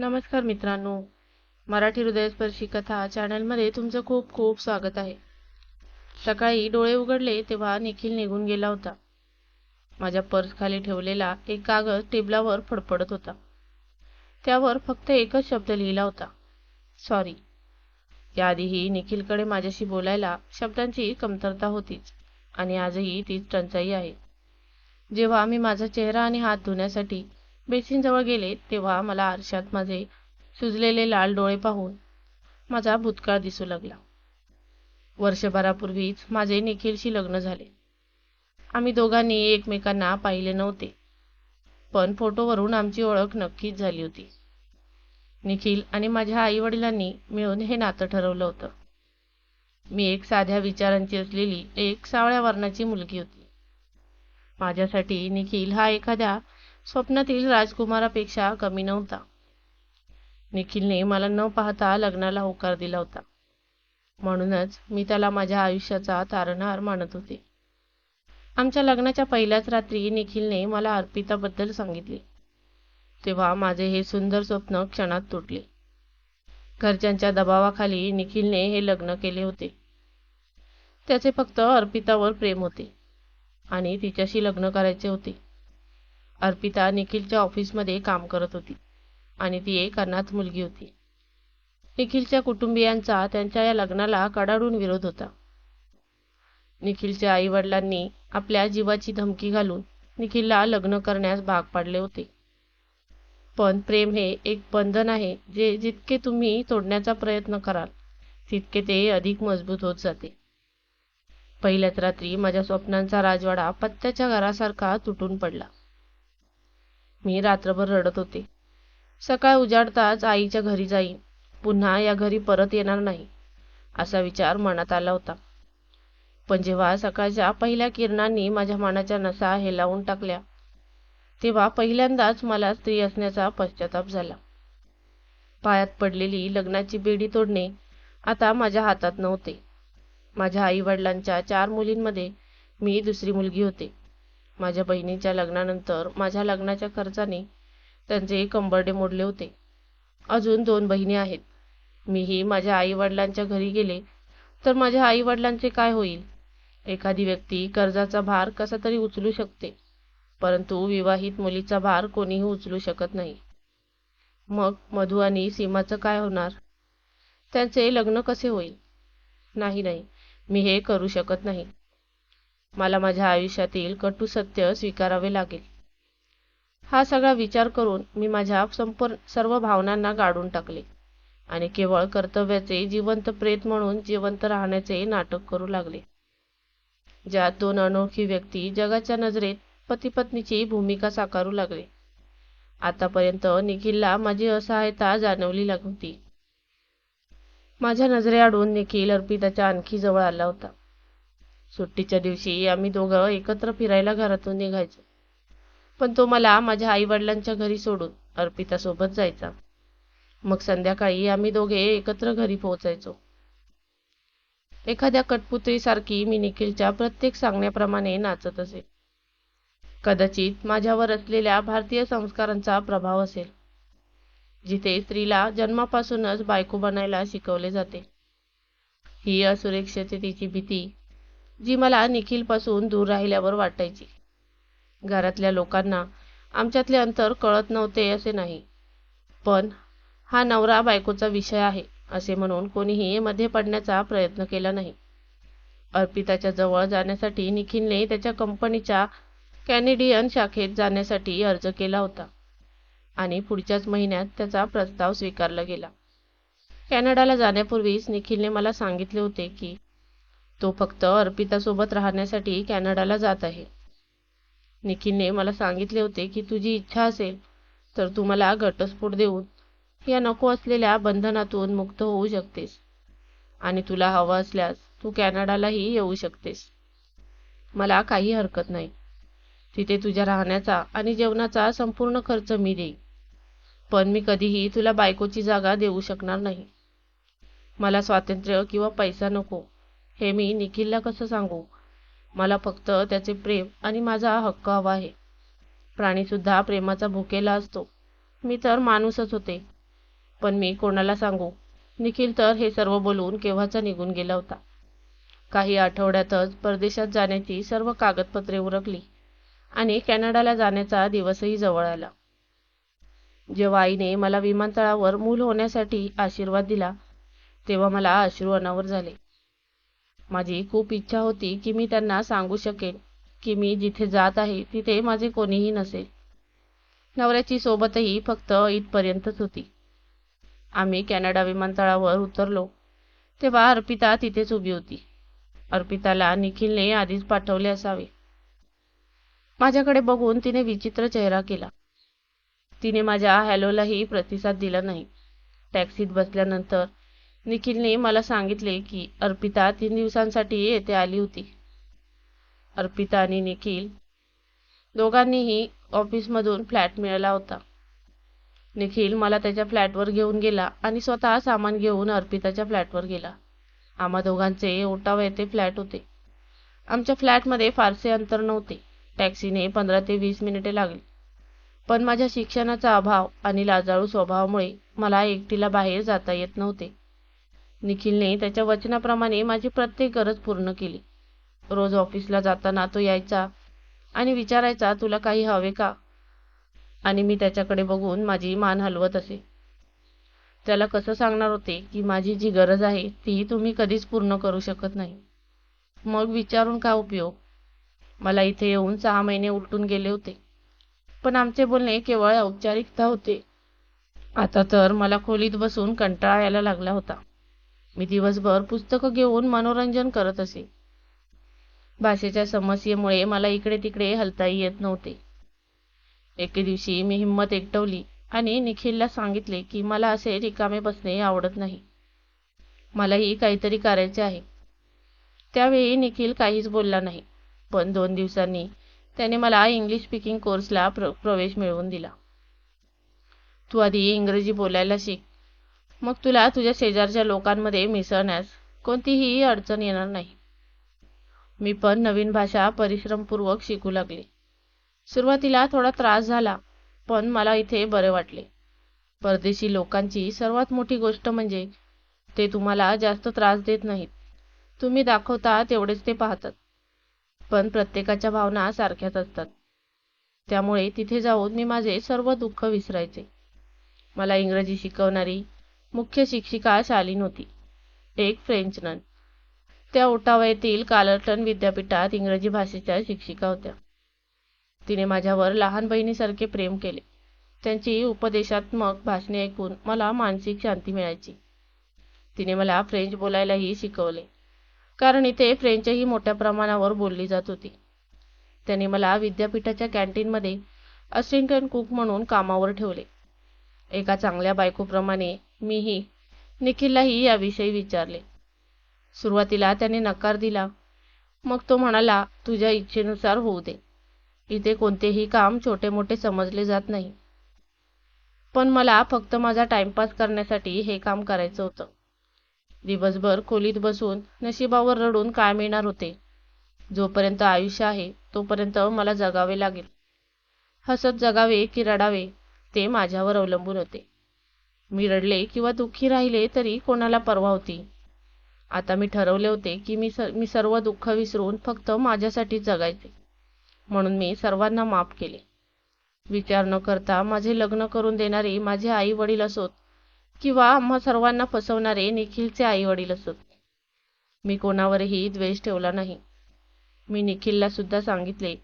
नमस्कार मित्रांनो. मराठी हृदयस्पर्शी कथा चॅनलमध्ये तुमचं खूप खूप स्वागत आहे. सकाळी डोळे उघडले तेव्हा निखिल निघून गेला होता. माझ्या पर्स खाली ठेवलेला एक कागद टेबलावर फडफडत होता. त्यावर फक्त एकच शब्द लिहिला होता. सॉरी. याआधीही निखिलकडे माझ्याशी बोलायला शब्दांची कमतरता होतीच आणि आजही तीच टंचाई आहे. जेव्हा मी माझा चेहरा आणि हात धुण्यासाठी बेसिनजवळ गेले तेव्हा मला आरशात माझे सुजलेले लाल डोळे पाहून माझा भूतकाळ दिसू लागला. वर्षभरापूर्वीच माझे निखिलशी लग्न झाले. आम्ही दोघांनी एकमेकांना पाहिले नव्हते पण फोटोवरून आमची ओळख नक्कीच झाली होती. निखिल आणि माझ्या आईवडिलांनी मिळून हे नातं ठरवलं होतं. मी एक साध्या विचारांची असलेली एक सावळ्या वर्णाची मुलगी होती. माझ्यासाठी निखिल हा एखाद्या स्वप्नातील राजकुमारापेक्षा कमी नव्हता. निखिलने मला न पाहता लग्नाला होकार दिला होता. म्हणूनच मी त्याला माझ्या आयुष्याचा तारणहार मानत होते. आमच्या लग्नाच्या पहिल्याच रात्री निखिलने मला अर्पिताबद्दल सांगितले. तेव्हा माझे हे सुंदर स्वप्न क्षणात तुटले. घरच्यांच्या दबावाखाली निखिलने हे लग्न केले होते. त्याचे फक्त अर्पितावर प्रेम होते आणि तिच्याशी लग्न करायचे होते. अर्पिता निखिलच्या ऑफिसमध्ये काम करत होती आणि ती एक अनाथ मुलगी होती. निखिलच्या कुटुंबियांचा त्यांच्या या लग्नाला कडाडून विरोध होता. निखिलच्या आईवडिलांनी आपल्या जीवाची धमकी घालून निखिलला लग्न करण्यास भाग पाडले होते. पण प्रेम हे एक बंधन आहे जे जितके तुम्ही तोडण्याचा प्रयत्न कराल तितके ते अधिक मजबूत होत जाते. पहिल्याच रात्री माझ्या स्वप्नांचा राजवाडा पत्त्याच्या घरासारखा तुटून पडला. मी रात्रभर रडत होते. सकाळ उजाडताच आईच्या घरी जाईन. पुन्हा या घरी परत येणार नाही असा विचार मनात आला होता. पण जेव्हा सकाळच्या पहिल्या किरणांनी माझ्या मनाच्या नसा हेलावून टाकल्या तेव्हा पहिल्यांदाच मला स्त्री असण्याचा पश्चाताप झाला. पायात पडलेली लग्नाची बेडी तोडणे आता माझ्या हातात नव्हते. माझ्या आई वडिलांच्या चार मुलींमध्ये मी दुसरी मुलगी होते. माझ्या बहिणीच्या लग्नानंतर माझ्या लग्नाच्या खर्चाने त्यांचे कंबरडे मोडले होते. अजून दोन बहिणी आहेत. मीही माझ्या आईवडिलांच्या घरी गेले तर माझ्या आईवडिलांचे काय होईल? एखादी व्यक्ती कर्जाचा भार कसा तरी उचलू शकते परंतु विवाहित मुलीचा भार कोणीही उचलू शकत नाही. मग मधु आणि सीमाचं काय होणार? त्यांचे लग्न कसे होईल? नाही नाही मी हे करू शकत नाही. मला माझ्या आयुष्यातील कटू सत्य स्वीकारावे लागेल. हा सगळा विचार करून मी माझ्या संपूर्ण सर्व भावनांना गाडून टाकले आणि केवळ कर्तव्याचे जिवंत प्रेत म्हणून जिवंत राहण्याचे नाटक करू लागले. ज्यात दोन अनोळखी व्यक्ती जगाच्या नजरेत पती पत्नीची भूमिका साकारू लागले. आतापर्यंत निखिलला माझी असहायता जाणवली होती. माझ्या नजरेआडून निखिल अर्पिताच्या आणखी जवळ आला होता. सुट्टीच्या दिवशी आम्ही दोघं एकत्र फिरायला घरातून निघायचो. पण तो मला माझ्या आई वडिलांच्या घरी सोडून अर्पितासोबत जायचा. मग संध्याकाळी आम्ही दोघे एकत्र घरी पोहोचायचो. एखाद्या कठपुतळीसारखी मी निखिलच्या प्रत्येक सांगण्याप्रमाणे नाचत असे. कदाचित माझ्यावर असलेल्या भारतीय संस्कारांचा प्रभाव असेल जिथे स्त्रीला जन्मापासूनच बायको बनायला शिकवले जाते. ही असुरक्षिततेची भीती जी मला निखिलपासून दूर राहिल्यावर वाटायची. घरातल्या लोकांना आमच्यातले अंतर कळत नव्हते असे नाही. पण हा नवरा बायकोचा विषय आहे असे म्हणून कोणीही मध्ये पडण्याचा प्रयत्न केला नाही. अर्पिताच्या जवळ जाण्यासाठी निखिलने त्याच्या कंपनीच्या कॅनेडियन शाखेत जाण्यासाठी अर्ज केला होता आणि पुढच्याच महिन्यात त्याचा प्रस्ताव स्वीकारला गेला. कॅनडाला जाण्यापूर्वीच निखिलने मला सांगितले होते की तो फक्त अर्पितासोबत राहण्यासाठी कॅनडाला जात आहे. निखिलने मला सांगितले होते की तुझी इच्छा असेल तर तू मला घटस्फोट देऊन या नको असलेल्या बंधनातून मुक्त होऊ शकतेस आणि तुला हवं असल्यास तू कॅनडालाही येऊ शकतेस. मला काही हरकत नाही. तिथे तुझ्या राहण्याचा आणि जेवणाचा संपूर्ण खर्च मी देईन. पण मी कधीही तुला बायकोची जागा देऊ शकणार नाही. मला स्वातंत्र्य किंवा पैसा नको. हे मी निखिलला कसं सांगू? मला फक्त त्याचे प्रेम आणि माझा हक्क हवा आहे. प्राणीसुद्धा प्रेमाचा भुकेला असतो. मी तर माणूसच होते. पण मी कोणाला सांगू? निखिल तर हे सर्व बोलून केव्हाचा निघून गेला होता? काही आठवड्यातच परदेशात जाण्याची सर्व कागदपत्रे उरकली आणि कॅनडाला जाण्याचा दिवसही जवळ आला. जेव्हा आईने मला विमानतळावर मूल होण्यासाठी आशीर्वाद दिला तेव्हा मला अश्रू अनावर झाले. माझी खूप इच्छा होती की मी त्यांना सांगू शकेन की मी जिथे जात आहे तिथे माझे कोणीही नसेल. नवऱ्याची सोबतही फक्त इथपर्यंतच होती. आम्ही कॅनडा विमानतळावर उतरलो. तेव्हा अर्पिता तिथेच उभी होती. अर्पिताला निखिलने आधीच पाठवले असावे. माझ्याकडे बघून तिने विचित्र चेहरा केला. तिने माझ्या हॅलोलाही प्रतिसाद दिला नाही. टॅक्सीत बसल्यानंतर निखिलने मला सांगितले की अर्पिता तीन दिवसांसाठी येथे आली होती. अर्पिता आणि निखिल दोघांनीही ऑफिसमधून फ्लॅट मिळाला होता. निखिल मला त्याच्या फ्लॅटवर घेऊन गेला आणि स्वतः सामान घेऊन अर्पिताच्या फ्लॅटवर गेला. आम्हा दोघांचे ओटावा येथे फ्लॅट होते. आमच्या फ्लॅटमध्ये फारसे अंतर नव्हते. टॅक्सीने पंधरा ते वीस मिनिटे लागली. पण माझ्या शिक्षणाचा अभाव आणि लाजाळू स्वभावामुळे मला एकटीला बाहेर जाता येत नव्हते. निखिलने त्याच्या वचनाप्रमाणे माझी प्रत्येक गरज पूर्ण केली. रोज ऑफिसला जाताना तो यायचा आणि विचारायचा तुला काही हवे का? आणि मी त्याच्याकडे बघून माझी मान हलवत असे. त्याला कसं सांगणार होते की माझी जी गरज आहे ती तुम्ही कधीच पूर्ण करू शकत नाही. मग विचारून का उपयोग? मला इथे येऊन सहा महिने उलटून गेले होते. पण आमचे बोलणे केवळ औपचारिकता होते. आता तर मला खोलीत बसून कंटाळा यायला लागला होता. मी दिवसभर पुस्तकं घेऊन मनोरंजन करत असे. भाषेच्या समस्येमुळे मला इकडे तिकडे हलताही येत नव्हते. एके दिवशी मी हिंमत एकटवली आणि निखिलला सांगितले की मला असे रिकामे बसणे आवडत नाही. मलाही काहीतरी करायचे आहे. त्यावेळी निखिल काहीच बोलला नाही पण दोन दिवसांनी त्याने मला इंग्लिश स्पीकिंग कोर्सला प्र प्रवेश मिळवून दिला. तू आधी इंग्रजी बोलायला शिक. मग तुला तुझ्या शेजारच्या लोकांमध्ये मिसळण्यास कोणतीही अडचण येणार नाही. मी पण नवीन भाषा परिश्रमपूर्वक शिकू लागले. सुरुवातीला थोडा त्रास झाला पण मला इथे बरे वाटले. परदेशी लोकांची सर्वात मोठी गोष्ट म्हणजे ते तुम्हाला जास्त त्रास देत नाहीत. तुम्ही दाखवता तेवढेच ते पाहतात पण प्रत्येकाच्या भावना सारख्याच असतात. त्यामुळे तिथे जाऊन मी माझे सर्व दुःख विसरायचे. मला इंग्रजी शिकवणारी मुख्य शिक्षिका शालीन होती. एक फ्रेंच नन त्या ओटावा येथील कार्लटन विद्यापीठात इंग्रजी भाषेच्या शिक्षिका होत्या. तिने माझ्यावर लहान बहिणीसारखे प्रेम केले. त्यांची उपदेशात्मक भाषणे ऐकून मला मानसिक शांती मिळायची. तिने मला फ्रेंच बोलायलाही शिकवले. कारण इथे फ्रेंचही मोठ्या प्रमाणावर बोलली जात होती. त्यांनी मला विद्यापीठाच्या कॅन्टीनमध्ये असिस्टंट कुक म्हणून कामावर ठेवले. एका चांगल्या बायकोप्रमाणे मीही निखिललाही याविषयी विचारले. सुरुवातीला त्याने नकार दिला. मग तो म्हणाला तुझ्या इच्छेनुसार होऊ दे. इथे कोणतेही काम छोटे मोठे समजले जात नाही. पण मला फक्त माझा टाइमपास करण्यासाठी हे काम करायचं होतं. दिवसभर खोलीत बसून नशिबावर रडून काय मिळणार होते? जोपर्यंत आयुष्य आहे तोपर्यंत मला जगावे लागेल. हसत जगावे की रडावे ते माझ्यावर अवलंबून होते. मी रडले किंवा दुःखी राहिले तरी कोणाला पर्वा होती. आता मी ठरवले होते की मी सर मी सर्व दुःख विसरून फक्त माझ्यासाठी जगायचे. म्हणून मी सर्वांना माफ केले. विचार न करता माझे लग्न करून देणारे माझे आई वडील असोत किंवा आम्हा सर्वांना फसवणारे निखिलचे आई वडील असोत. मी कोणावरही द्वेष ठेवला नाही. मी निखिलला सुद्धा सांगितले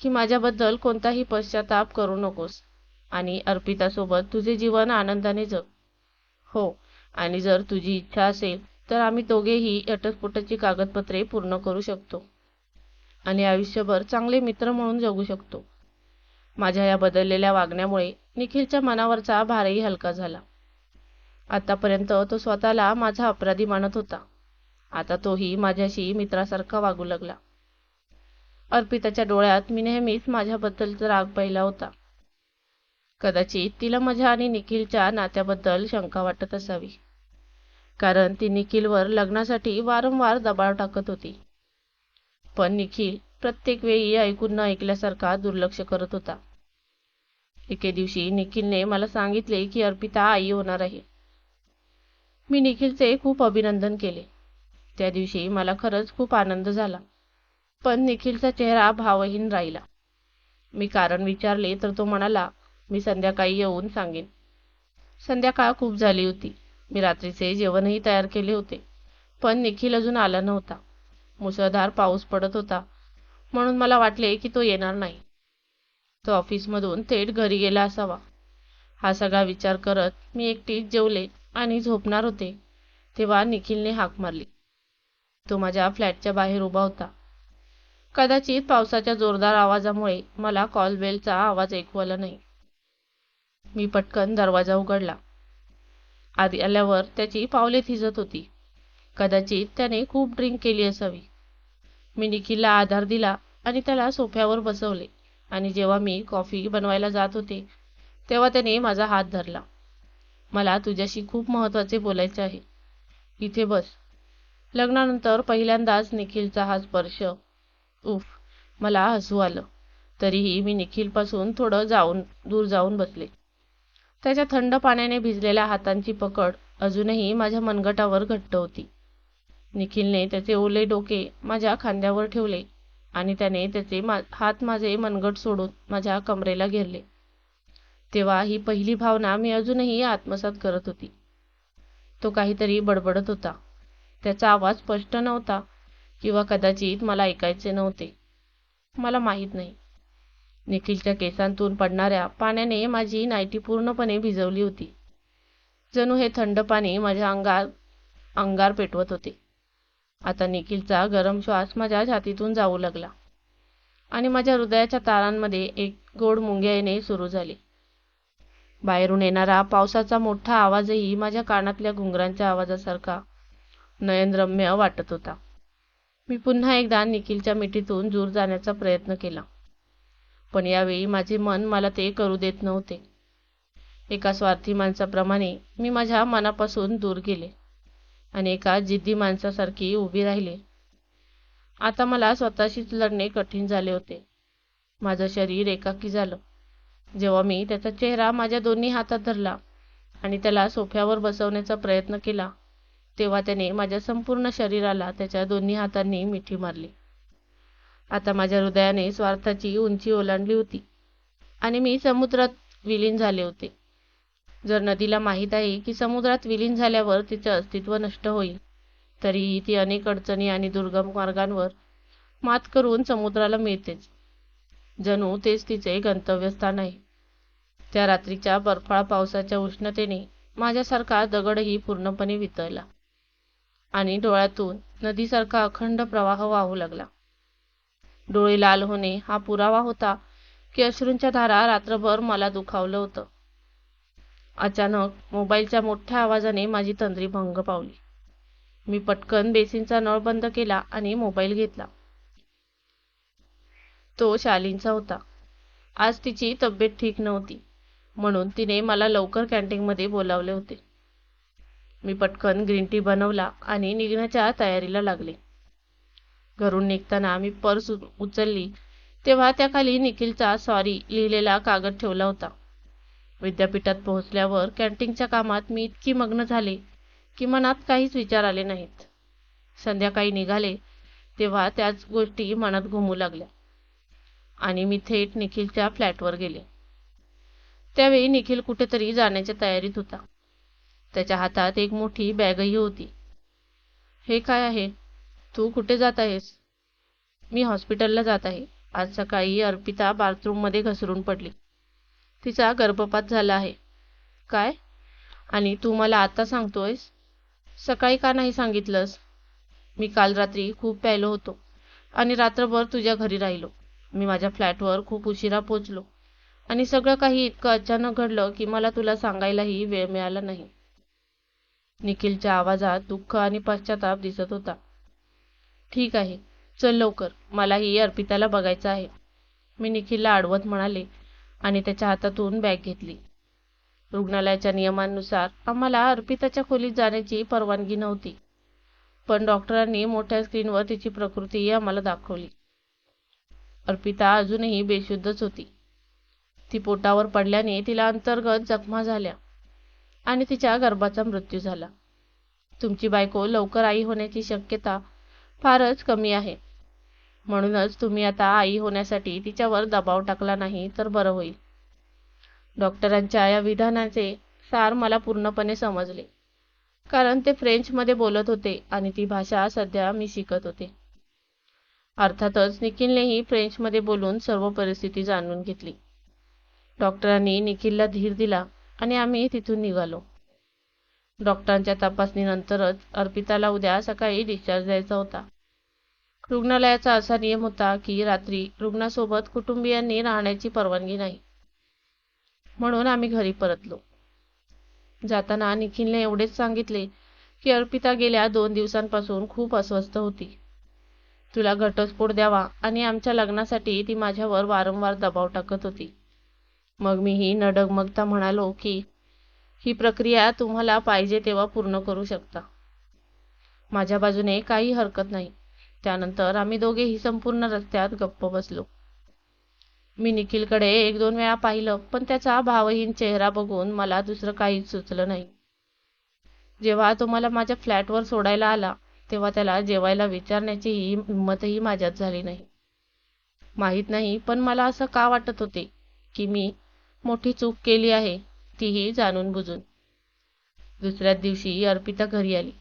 की माझ्याबद्दल कोणताही पश्चाताप करू नकोस. आणि अर्पितासोबत तुझे जीवन आनंदाने जग. हो आणि जर तुझी इच्छा असेल तर आम्ही दोघेही अटस्फोटाची कागदपत्रे पूर्ण करू शकतो. आणि आयुष्यभर चांगले मित्र म्हणून जगू शकतो. माझ्या या बदललेल्या वागण्यामुळे निखिलच्या मनावरचा भारही हलका झाला. आतापर्यंत तो स्वतःला माझा अपराधी मानत होता. आता तोही माझ्याशी मित्रासारखा वागू लागला. अर्पिताच्या डोळ्यात मी नेहमीच माझ्याबद्दलचा राग पाहिला होता. कदाचित तिला माझ्या आणि निखिलच्या नात्याबद्दल शंका वाटत असावी. कारण ती निखिलवर लग्नासाठी वारंवार दबाव टाकत होती. पण निखिल प्रत्येक वेळी ऐकून न ऐकल्यासारखा दुर्लक्ष करत होता. एके दिवशी निखिलने मला सांगितले की अर्पिता आई होणार आहे. मी निखिलचे खूप अभिनंदन केले. त्या दिवशी मला खरंच खूप आनंद झाला. पण निखिलचा चेहरा भावहीन राहिला. मी कारण विचारले तर तो म्हणाला मी संध्याकाळी येऊन सांगेन. संध्याकाळ खूप झाली होती. मी रात्रीचे जेवणही तयार केले होते. पण निखिल अजून आला नव्हता. मुसळधार पाऊस पडत होता. म्हणून मला वाटले की तो येणार नाही. तो ऑफिसमधून थेट घरी गेला असावा. हा सगळा विचार करत मी एकटीच जेवले आणि झोपणार होते तेव्हा निखिलने हाक मारली. तो माझ्या फ्लॅटच्या बाहेर उभा होता. कदाचित पावसाच्या जोरदार आवाजामुळे मला कॉल बेलचा आवाज ऐकू आला नाही. मी पटकन दरवाजा उघडला. आधी आल्यावर त्याची पावले थिजत होती. कदाचित त्याने खूप ड्रिंक केली असावी. मी निखिलला आधार दिला आणि त्याला सोफ्यावर बसवले आणि जेव्हा मी कॉफी बनवायला जात होते तेव्हा त्याने माझा हात धरला. मला तुझ्याशी खूप महत्त्वाचे बोलायचे आहे. इथे बस. लग्नानंतर पहिल्यांदाच निखिलचा हा स्पर्श. उफ मला हसू आलं. तरीही मी निखिलपासून थोडं जाऊन दूर जाऊन बसले. त्याच्या थंड पाण्याने भिजलेल्या हातांची पकड अजूनही माझ्या मनगटावर घट्ट होती. निखिलने त्याचे ओले डोके माझ्या खांद्यावर ठेवले आणि त्याने त्याचे मा हात माझे मनगट सोडून माझ्या कमरेला घेरले. तेव्हा ही पहिली भावना मी अजूनही आत्मसात करत होती. तो काहीतरी बडबडत होता. त्याचा आवाज स्पष्ट नव्हता किंवा कदाचित मला ऐकायचे नव्हते. मला माहीत नाही. निखिलच्या केसांतून पडणाऱ्या पाण्याने माझी नायटी पूर्णपणे भिजवली होती. जणू हे थंड पाणी माझ्या अंगात अंगार पेटवत होते. आता निखिलचा गरम श्वास माझ्या छातीतून जाऊ लागला आणि माझ्या हृदयाच्या तारांमध्ये एक गोड मुंग्या येणे सुरू झाले. बाहेरून येणारा पावसाचा मोठा आवाजही माझ्या कानातल्या घुंगरांच्या आवाजासारखा नयनरम्य वाटत होता. मी पुन्हा एकदा निखिलच्या मिठीतून दूर जाण्याचा प्रयत्न केला. पण यावेळी माझे मन मला ते करू देत नव्हते. एका स्वार्थी माणसाप्रमाणे मी माझ्या मनापासून दूर गेले आणि एका जिद्दी माणसासारखी उभी राहिले. आता मला स्वतःशीच लढणे कठीण झाले होते. माझं शरीर एकाकी झालं. जेव्हा मी त्याचा चेहरा माझ्या दोन्ही हातात धरला आणि त्याला सोफ्यावर बसवण्याचा प्रयत्न केला तेव्हा त्याने माझ्या संपूर्ण शरीराला त्याच्या दोन्ही हातांनी मिठी मारली. आता माझ्या हृदयाने स्वार्थाची उंची ओलांडली होती. आणि मी समुद्रात विलीन झाले होते. जर नदीला माहीत आहे की समुद्रात विलीन झाल्यावर तिचे अस्तित्व नष्ट होईल तरीही ती अनेक अडचणी आणि दुर्गम मार्गांवर मात करून समुद्राला मिळतेच. जणू तेच तिचे गंतव्यस्थान आहे. त्या रात्रीच्या बर्फाळ पावसाच्या उष्णतेने माझ्यासारखा दगडही पूर्णपणे वितळला आणि डोळ्यातून नदीसारखा अखंड प्रवाह वाहू लागला. डोळे लाल होणे हा पुरावा होता की अश्रूंच्या धारा रात्रभर मला दुखावलं होतं. अचानक मोबाईलच्या मोठ्या आवाजाने माझी तंद्री भंग पावली. मी पटकन बेसिनचा नळ बंद केला आणि मोबाईल घेतला. तो शालींचा होता. आज तिची तब्येत ठीक नव्हती म्हणून तिने मला लवकर कॅन्टीनमध्ये बोलावले होते. मी पटकन ग्रीन टी बनवला आणि निघण्याच्या तयारीला लागले. घरून निघताना मी पर्स उचलली. तेव्हा त्याखाली निखिलचा सॉरी लिहिलेला कागद ठेवला होता. विद्यापीठात पोहोचल्यावर कॅन्टीनच्या कामात मी इतकी मग्न झाले की मनात काहीच विचार आले नाहीत. संध्याकाळी निघाले तेव्हा त्याच गोष्टी मनात घुमू लागल्या आणि मी थेट निखिलच्या फ्लॅटवर गेले. त्यावेळी निखिल कुठेतरी जाण्याच्या तयारीत होता. त्याच्या हातात एक मोठी बॅगही होती. हे काय आहे? तू कुठे जात आहेस? मी हॉस्पिटलला जात आहे. आज सकाळी अर्पिता बाथरूममध्ये घसरून पडली. तिचा गर्भपात झाला आहे. काय? आणि तू मला आता सांगतोयस? सकाळी का नाही सांगितलंस? मी काल रात्री खूप प्यायलो होतो आणि रात्रभर तुझ्या घरी राहिलो. मी माझ्या फ्लॅटवर खूप उशिरा पोचलो. आणि सगळं काही इतकं अचानक घडलं की मला तुला सांगायलाही वेळ मिळाला नाही. निखिलच्या आवाजात दुःख आणि पश्चाताप दिसत होता. ठीक आहे चल लवकर. मलाही अर्पिताला बघायचं आहे. मी निखिलला आडवत म्हणाले आणि त्याच्या हातातून बॅग घेतली. रुग्णालयाच्या नियमांनुसार आम्हाला अर्पिताच्या खोलीत जाण्याची परवानगी नव्हती पण डॉक्टरांनी मोठ्या स्क्रीनवर तिची प्रकृतीही आम्हाला दाखवली. अर्पिता अजूनही बेशुद्धच होती. ती पोटावर पडल्याने तिला अंतर्गत जखमा झाल्या आणि तिच्या गर्भाचा मृत्यू झाला. तुमची बायको लवकर आई होण्याची शक्यता फारच कमी आहे. म्हणूनच तुम्ही आता आई होण्यासाठी तिच्यावर दबाव टाकला नाही तर बरं होईल. डॉक्टरांच्या या विधानाचे सार मला पूर्णपणे समजले. कारण ते फ्रेंचमध्ये बोलत होते आणि ती भाषा सध्या मी शिकत होते. अर्थातच निखिलनेही फ्रेंचमध्ये बोलून सर्व परिस्थिती जाणून घेतली. डॉक्टरांनी निखिलला धीर दिला आणि आम्ही तिथून निघालो. डॉक्टरांच्या तपासणीनंतरच अर्पिताला उद्या सकाळी डिस्चार्ज द्यायचा होता. रुग्णालयाचा असा नियम होता की रात्री रुग्णासोबत कुटुंबियांनी राहण्याची परवानगी नाही. म्हणून आम्ही घरी परतलो. जाताना निखिलने एवढेच सांगितले की अर्पिता गेल्या दोन दिवसांपासून खूप अस्वस्थ होती. तुला घटस्फोट द्यावा आणि आमच्या लग्नासाठी ती माझ्यावर वारंवार दबाव टाकत होती. मग मीही न डगमगता म्हणालो की ही प्रक्रिया तुम्हाला पाहिजे तेव्हा पूर्ण करू शकता. माझ्या बाजूने काही हरकत नाही. त्यानंतर आम्ही दोघेही संपूर्ण रस्त्यात गप्प बसलो. मी निखिलकडे एक दोन वेळा पाहिलं पण त्याचा भावहीन चेहरा बघून मला दुसरं काहीच सुचलं नाही. जेव्हा तो मला माझ्या फ्लॅटवर सोडायला आला तेव्हा त्याला जेवायला विचारण्याची हिंमतही माझ्यात झाली नाही. माहीत नाही पण मला असं का वाटत होते की मी मोठी चूक केली आहे? तीही जाणून बुजून. दुसऱ्याच दिवशी अर्पिता घरी आली.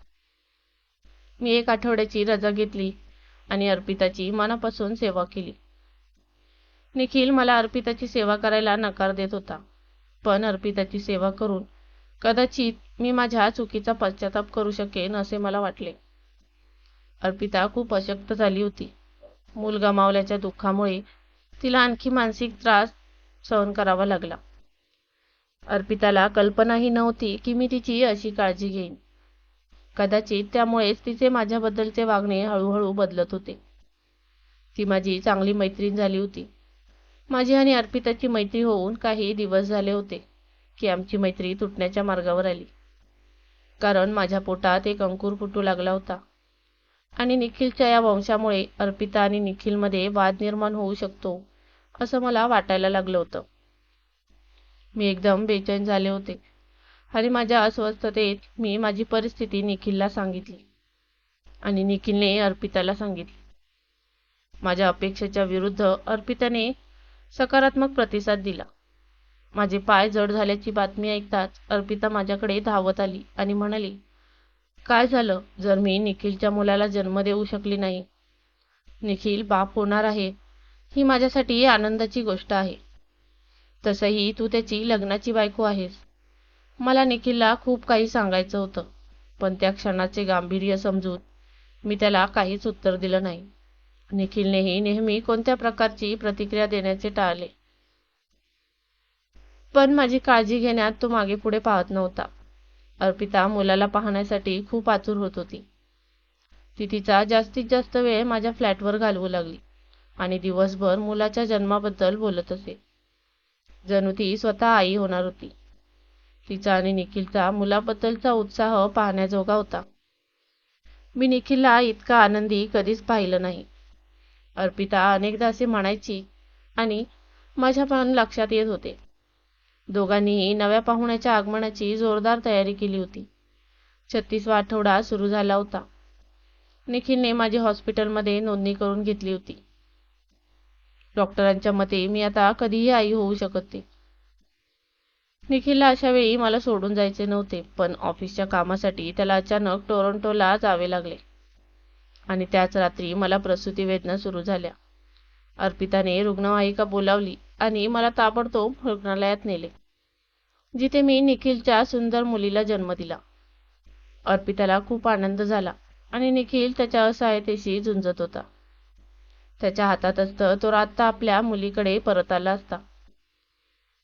मी एक आठवड्याची रजा घेतली आणि अर्पिताची मनापासून सेवा केली. निखिल मला अर्पिताची सेवा करायला नकार देत होता पण अर्पिताची सेवा करून कदाचित मी माझ्या चुकीचा पश्चाताप करू शकेन असे मला वाटले. अर्पिता खूप अशक्त झाली होती. मूल गमावल्याच्या दुःखामुळे तिला आणखी मानसिक त्रास सहन करावा लागला. अर्पिताला कल्पनाही नव्हती की मी तिची अशी काळजी घेईन. कदाचित त्यामुळेच तिचे माझ्याबद्दलचे वागणे हळूहळू बदलत होते. ती माझी चांगली मैत्रीण झाली होती. माझी आणि अर्पिताची मैत्री होऊन काही दिवस झाले होते की आमची मैत्री तुटण्याच्या मार्गावर आली. कारण माझ्या पोटात एक अंकुर फुटू लागला होता. आणि निखिलच्या या वंशामुळे अर्पिता आणि निखिलमध्ये वाद निर्माण होऊ शकतो असं मला वाटायला लागलं होतं. मी एकदम बेचैन झाले होते. आणि माझ्या अस्वस्थतेत मी माझी परिस्थिती निखिलला सांगितली. आणि निखिलने अर्पिताला सांगितली. माझ्या अपेक्षेच्या विरुद्ध अर्पिताने सकारात्मक प्रतिसाद दिला. माझे पाय जड झाल्याची बातमी ऐकताच अर्पिता माझ्याकडे धावत आली आणि म्हणाली काय झालं? जर मी निखिलच्या मुलाला जन्म देऊ शकली नाही निखिल बाप होणार आहे ही माझ्यासाठी आनंदाची गोष्ट आहे. तसंही तू त्याची लग्नाची बायको आहेस. मला निखिलला खूप काही सांगायचं होतं पण त्या क्षणाचे गांभीर्य समजून मी त्याला काहीच उत्तर दिलं नाही. निखिलनेही नेहमी कोणत्या प्रकारची प्रतिक्रिया देण्याचे टाळले. पण माझी काळजी घेण्यात तो मागे पुढे पाहत नव्हता. अर्पिता मुलाला पाहण्यासाठी खूप आतुर होत होती. ती तिचा जास्तीत जास्त वेळ माझ्या फ्लॅटवर घालवू लागली आणि दिवसभर मुलाच्या जन्माबद्दल बोलत असे. जणू ती स्वतः आई होणार होती. तिचा आणि निखिलचा मुलाबद्दलचा उत्साह पाहण्याजोगा होता. मी निखिलला इतका आनंदी कधीच पाहिलं नाही. अर्पिता अनेकदा असे म्हणायची आणि माझ्या पण लक्षात येत होते. दोघांनीही नव्या पाहुण्याच्या आगमनाची जोरदार तयारी केली होती. छत्तीसवा आठवडा सुरू झाला होता. निखिलने माझी हॉस्पिटलमध्ये नोंदणी करून घेतली होती. डॉक्टरांच्या मते मी आता कधीही आई होऊ शकते निखिलला अशा वेळी मला सोडून जायचे नव्हते पण ऑफिसच्या कामासाठी त्याला अचानक टोरंटोला जावे लागले. आणि त्याच रात्री मला प्रसूती वेदना सुरू झाल्या. अर्पिताने रुग्णवाहिका बोलावली आणि मला ताबडतोब रुग्णालयात नेले जिथे मी निखिलच्या सुंदर मुलीला जन्म दिला. अर्पिताला खूप आनंद झाला आणि निखिल त्याच्या असहायतेशी झुंजत होता. त्याच्या हातात असतं. तो आत्ता आपल्या मुलीकडे परत आला असता.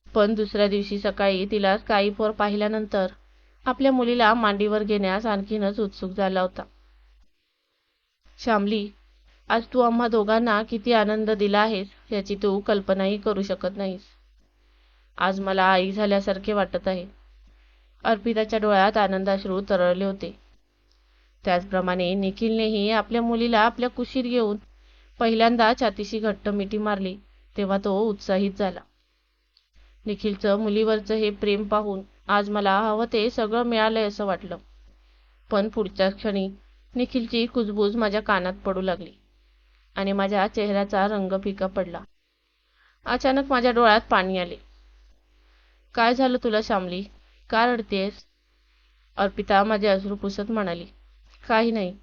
पण दुसऱ्या दिवशी सकाळी तिला स्काईपवर पाहिल्यानंतर आपल्या मुलीला मांडीवर घेण्यास आणखीनच उत्सुक झाला होता. श्यामली आज तू आम्हा दोघांना किती आनंद दिला आहेस याची तू कल्पनाही करू शकत नाहीस. आज मला आई झाल्यासारखे वाटत आहे. अर्पिताच्या डोळ्यात आनंदाश्रू तरळले होते. त्याचप्रमाणे निखिलनेही आपल्या मुलीला आपल्या कुशीत घेऊन पहिल्यांदा छातीशी घट्ट मिठी मारली तेव्हा तो उत्साहित झाला. निखिलचं मुलीवरचं हे प्रेम पाहून आज मला हवं ते सगळं मिळालंय असं वाटलं. पण पुढच्या क्षणी निखिलची कुजबूज माझ्या कानात पडू लागली आणि माझ्या चेहऱ्याचा रंग फिका पडला. अचानक माझ्या डोळ्यात पाणी आले. काय झालं तुला श्यामली? का रडतेस? अर्पिता माझे अश्रू पुसत म्हणाली. काही नाही.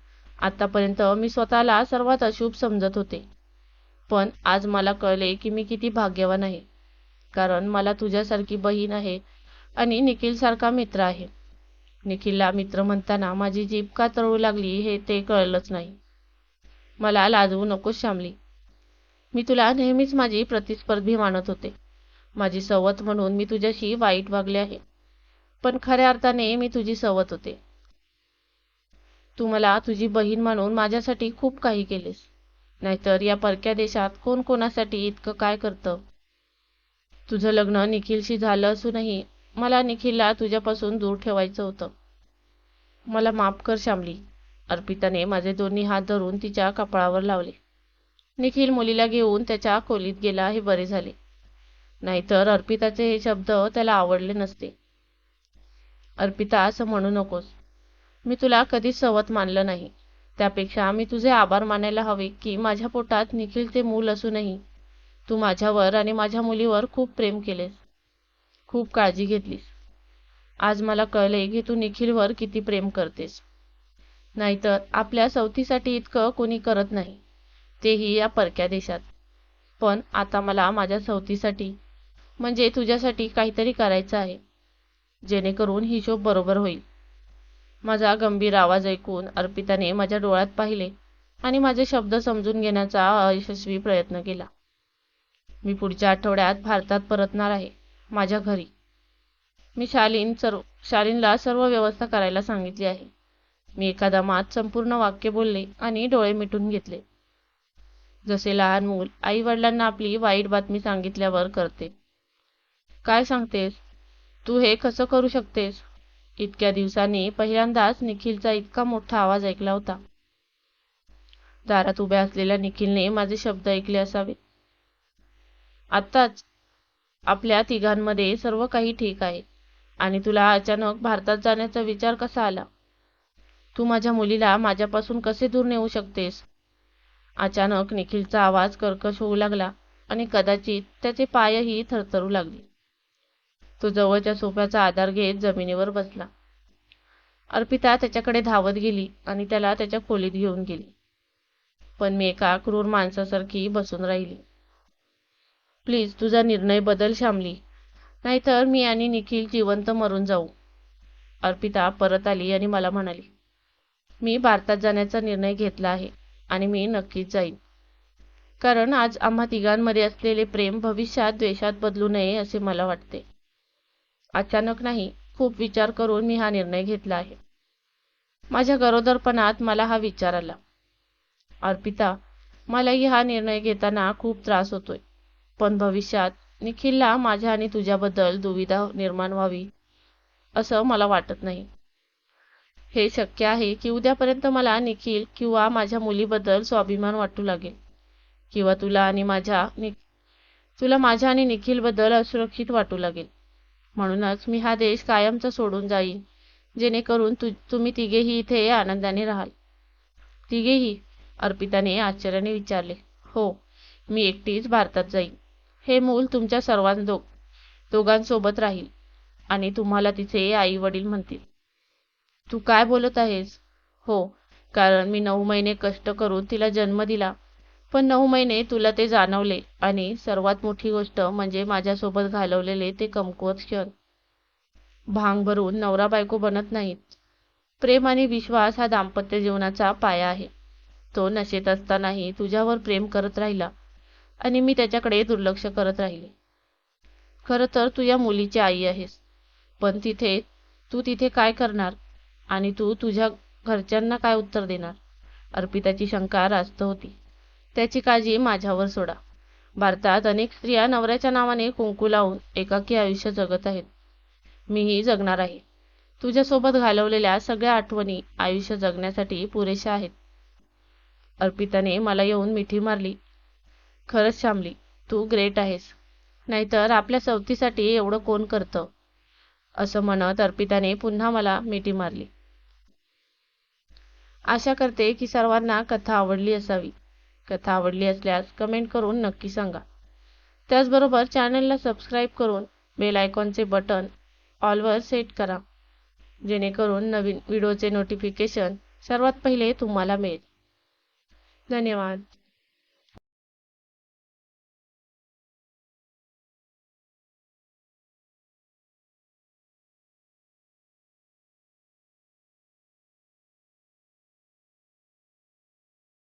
आतापर्यंत मी स्वतःला सर्वात अशुभ समजत होते. पण आज मला कळले की मी किती भाग्यवान आहे. कारण मला तुझ्यासारखी बहीण आहे आणि निखिलसारखा मित्र आहे. निखिलला मित्र म्हणताना माझी जीभ का तळू लागली हे ते कळलंच नाही. मला लाजवू नकोस श्यामली. मी तुला नेहमीच माझी प्रतिस्पर्धी मानत होते. माझी सवत म्हणून मी तुझ्याशी वाईट वागले आहे. पण खऱ्या अर्थाने मी तुझी सवत होते. तू मला तुझी बहीण म्हणून माझ्यासाठी खूप काही केलेस. नाहीतर या परक्या देशात कोण कोणासाठी इतकं काय करतं? तुझं लग्न निखिलशी झालं असूनही मला निखिलला तुझ्यापासून दूर ठेवायचं होतं. मला माफ कर श्यामली. अर्पिताने माझे दोन्ही हात धरून तिच्या कपाळावर लावले. निखिल मुलीला घेऊन त्याच्या खोलीत गेला हे बरे झाले. नाहीतर अर्पिताचे हे शब्द त्याला आवडले नसते. अर्पिता असं म्हणू नकोस. मी तुला कधीच सवत मानलं नाही. त्यापेक्षा मी तुझे आभार मानायला हवे की माझ्या पोटात निखिल ते मूल असूनही तू माझ्यावर आणि माझ्या मुलीवर खूप प्रेम केलेस. खूप काळजी घेतलीस. आज मला कळले की तू निखिलवर किती प्रेम करतेस. नाहीतर आपल्या सवतीसाठी इतकं कोणी करत नाही. तेही या परक्या देशात. पण आता मला माझ्या सवतीसाठी म्हणजे तुझ्यासाठी काहीतरी करायचं आहे. जेणेकरून हिशोब बरोबर होईल. माझा गंभीर आवाज ऐकून अर्पिताने माझ्या डोळ्यात पाहिले आणि माझे शब्द समजून घेण्याचा अयशस्वी प्रयत्न केला. मी पुढच्या आठवड्यात भारतात परतणार आहे माझ्या घरी. मी शालीन सर्व शालीनला सर्व व्यवस्था करायला सांगितली आहे. मी एका दमात संपूर्ण वाक्य बोलले आणि डोळे मिटून घेतले. जसे लहान मूल आई वडिलांना आपली वाईट बातमी सांगितल्यावर करते. काय सांगतेस? तू हे कसं करू शकतेस? इतक्या दिवसांनी पहिल्यांदाच निखिलचा इतका मोठा आवाज ऐकला होता. दारात उभ्या असलेल्या निखिलने माझे शब्द ऐकले असावे आत्ताच आपल्या तिघांमध्ये सर्व काही ठीक आहे आणि तुला अचानक भारतात जाण्याचा विचार कसा आला? तू माझ्या मुलीला माझ्यापासून कसे दूर नेऊ शकतेस? अचानक निखिलचा आवाज कर्कश होऊ लागला आणि कदाचित त्याचे पायही थरथरू लागले. तो जवळच्या सोफ्याचा आधार घेत जमिनीवर बसला. अर्पिता त्याच्याकडे धावत गेली आणि त्याला त्याच्या खोलीत घेऊन गेली. पण मी एका क्रूर माणसासारखी बसून राहिली. प्लीज तुझा निर्णय बदल श्यामली. नाहीतर मी आणि निखिल जिवंत मरून जाऊ. अर्पिता परत आली आणि मला म्हणाली मी भारतात जाण्याचा निर्णय घेतला आहे आणि मी नक्कीच जाईन. कारण आज आम्हा तिघांमध्ये असलेले प्रेम भविष्यात द्वेषात बदलू नये असे मला वाटते. अचानक नाही खूप विचार करून मी हा निर्णय घेतला आहे. माझ्या गरोदरपणात मला हा विचार आला. अर्पिता मलाही हा निर्णय घेताना खूप त्रास होतोय. पण भविष्यात निखिलला माझ्या आणि तुझ्याबद्दल दुविधा निर्माण व्हावी असं मला वाटत नाही. हे शक्य आहे की उद्यापर्यंत मला निखिल किंवा माझ्या मुलीबद्दल स्वाभिमान वाटू लागेल किंवा तुला आणि माझ्या नि तुला माझ्या आणि निखिलबद्दल असुरक्षित वाटू लागेल. म्हणूनच मी हा देश कायमचा सोडून जाईन. जेणेकरून तु तुम्ही तिघेही इथे आनंदाने राहाल. तिघेही अर्पिताने आश्चर्याने विचारले. हो मी एकटीच भारतात जाईन. हे मूल तुमच्या सर्वां दो दोघांसोबत राहील आणि तुम्हाला तिचे आई वडील म्हणतील. तू काय बोलत आहेस? हो कारण मी नऊ महिने कष्ट करून तिला जन्म दिला. पण नऊ महिने तुला ते जाणवले. आणि सर्वात मोठी गोष्ट म्हणजे माझ्यासोबत घालवलेले ते कमकुवत क्षण. भांग भरून नवरा बायको बनत नाहीत. प्रेम आणि विश्वास हा दाम्पत्य जीवनाचा पाया आहे. तो नशेत असतानाही तुझ्यावर प्रेम करत राहिला. आणि मी त्याच्याकडे दुर्लक्ष करत राहिले. खरं तर तू या मुलीची आई आहेस. पण तिथे तू तिथे काय करणार? आणि तू तुझ्या घरच्यांना काय उत्तर देणार? अर्पिताची शंका रास्त होती. त्याची काळजी माझ्यावर सोडा. भारतात अनेक स्त्रिया नवऱ्याच्या नावाने कुंकू लावून एकाकी आयुष्य जगत आहेत. मीही जगणार आहे. तुझ्यासोबत घालवलेल्या सगळ्या आठवणी आयुष्य जगण्यासाठी पुरेशा आहेत. अर्पिताने मला येऊन मिठी मारली. खरंच श्यामली तू ग्रेट आहेस. नाहीतर आपल्या सवतीसाठी एवढं कोण करतं? असं म्हणत अर्पिताने पुन्हा मला मिठी मारली. आशा करते की सर्वांना कथा आवडली असावी. कथा आवडली असल्यास कमेंट करून नक्की सांगा. त्याचबरोबर चॅनलला सबस्क्राईब करून बेल आयकॉनचे बटन ऑलवर सेट करा. जेणेकरून नवीन व्हिडिओचे नोटिफिकेशन सर्वात पहिले तुम्हाला मिळेल. धन्यवाद.